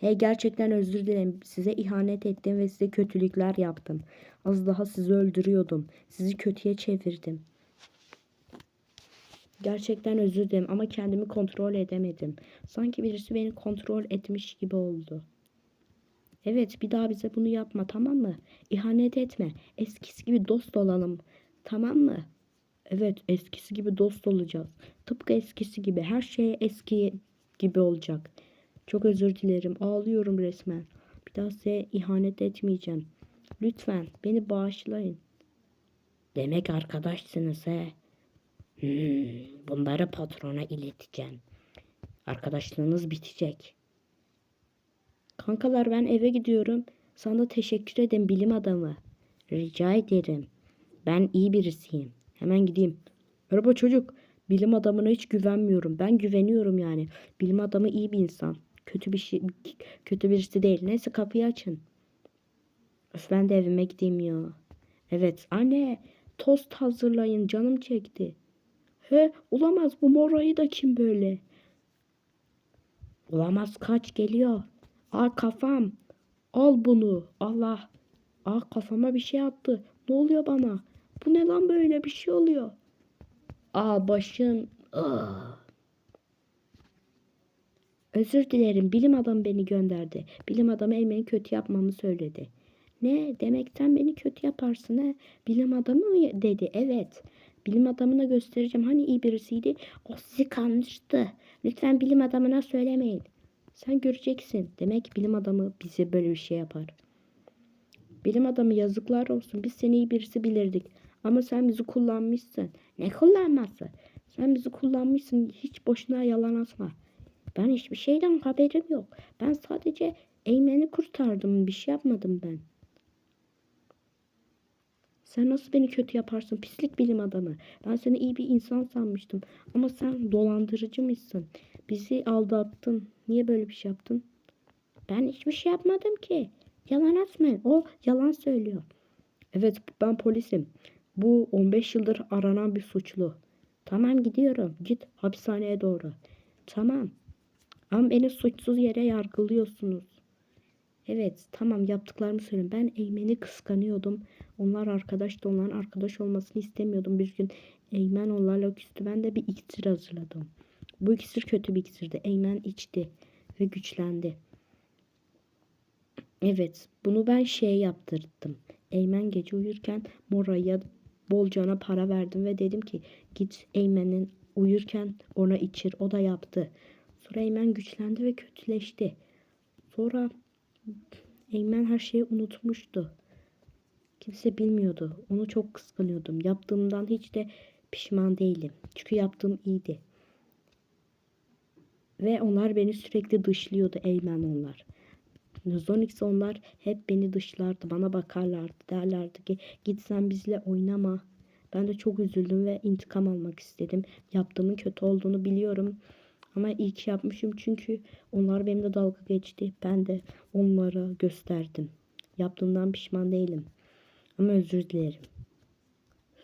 Hey gerçekten özür dilerim. Size ihanet ettim ve size kötülükler yaptım. Az daha sizi öldürüyordum. Sizi kötüye çevirdim. Gerçekten özür dilerim ama kendimi kontrol edemedim. Sanki birisi beni kontrol etmiş gibi oldu. Evet, bir daha bize bunu yapma, tamam mı? İhanet etme. Eskisi gibi dost olalım. Tamam mı? Evet, eskisi gibi dost olacağız. Tıpkı eskisi gibi. Her şey eski gibi olacak. Çok özür dilerim. Ağlıyorum resmen. Bir daha size ihanet etmeyeceğim. Lütfen beni bağışlayın. Demek arkadaşsınız he. Hmm, bunları patrona ileteceğim. Arkadaşlığınız bitecek. Kankalar ben eve gidiyorum. Sana teşekkür ederim bilim adamı. Rica ederim. Ben iyi birisiyim. Hemen gideyim. Merhaba çocuk. Bilim adamına hiç güvenmiyorum. Ben güveniyorum yani. Bilim adamı iyi bir insan. Kötü bir şey kötü birisi değil. Neyse kapıyı açın. Öf ben de evime gideyim ya. Evet anne tost hazırlayın canım çekti. He olamaz bu morayı da kim böyle? Olamaz kaç geliyor. Aa kafam. Al bunu. Allah. Aa kafama bir şey attı. Ne oluyor bana? Bu ne lan böyle bir şey oluyor. Aa başım. Aa. Özür dilerim. Bilim adamı beni gönderdi. Bilim adamı Eymen'i kötü yapmamı söyledi. Ne? Demek sen beni kötü yaparsın he? Bilim adamı mı dedi? Evet. Bilim adamına göstereceğim. Hani iyi birisiydi? O sizi kanmıştı. Lütfen bilim adamına söylemeyin. Sen göreceksin. Demek bilim adamı bize böyle bir şey yapar. Bilim adamı yazıklar olsun. Biz seni iyi birisi bilirdik. Ama sen bizi kullanmışsın. Ne kullanması? Sen bizi kullanmışsın. Hiç boşuna yalan atma. Ben hiçbir şeyden haberim yok. Ben sadece Eymen'i kurtardım. Bir şey yapmadım ben. Sen nasıl beni kötü yaparsın? Pislik bilim adamı. Ben seni iyi bir insan sanmıştım. Ama sen dolandırıcı mısın? Bizi aldattın. Niye böyle bir şey yaptın? Ben hiçbir şey yapmadım ki. Yalan atmayın. O yalan söylüyor. Evet ben polisim. Bu 15 yıldır aranan bir suçlu. Tamam gidiyorum. Git hapishaneye doğru. Tamam. Ama beni suçsuz yere yargılıyorsunuz. Evet tamam yaptıklarımı söyleyeyim. Ben Eymen'i kıskanıyordum. Onlar arkadaştı. Onların arkadaş olmasını istemiyordum. Bir gün Eymen onlarla küstü. Ben de bir iksir hazırladım. Bu iksir kötü bir iksirdi. Eymen içti ve güçlendi. Evet bunu ben şey yaptırdım. Eymen gece uyurken Mora'ya bolcana para verdim ve dedim ki git Eymen'in uyurken ona içir. O da yaptı. Sonra Eymen güçlendi ve kötüleşti. Sonra Eymen her şeyi unutmuştu. Kimse bilmiyordu. Onu çok kıskanıyordum. Yaptığımdan hiç de pişman değilim. Çünkü yaptığım iyiydi. Ve onlar beni sürekli dışlıyordu Eymen onlar. Zonix onlar hep beni dışlardı. Bana bakarlardı. Derlerdi ki git sen bizle oynama. Ben de çok üzüldüm ve intikam almak istedim. Yaptığımın kötü olduğunu biliyorum. Ama iyi ki yapmışım çünkü onlar benimle dalga geçti. Ben de onlara gösterdim. Yaptığımdan pişman değilim. Ama özür dilerim.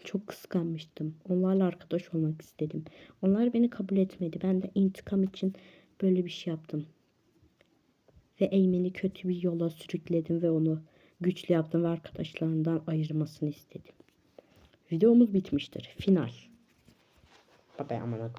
Çok kıskanmıştım. Onlarla arkadaş olmak istedim. Onlar beni kabul etmedi. Ben de intikam için böyle bir şey yaptım. Ve Eymen'i kötü bir yola sürükledim ve onu güçlü yaptım ve arkadaşlarından ayırmasını istedim. Videomuz bitmiştir. Final. Baba amına koyayım.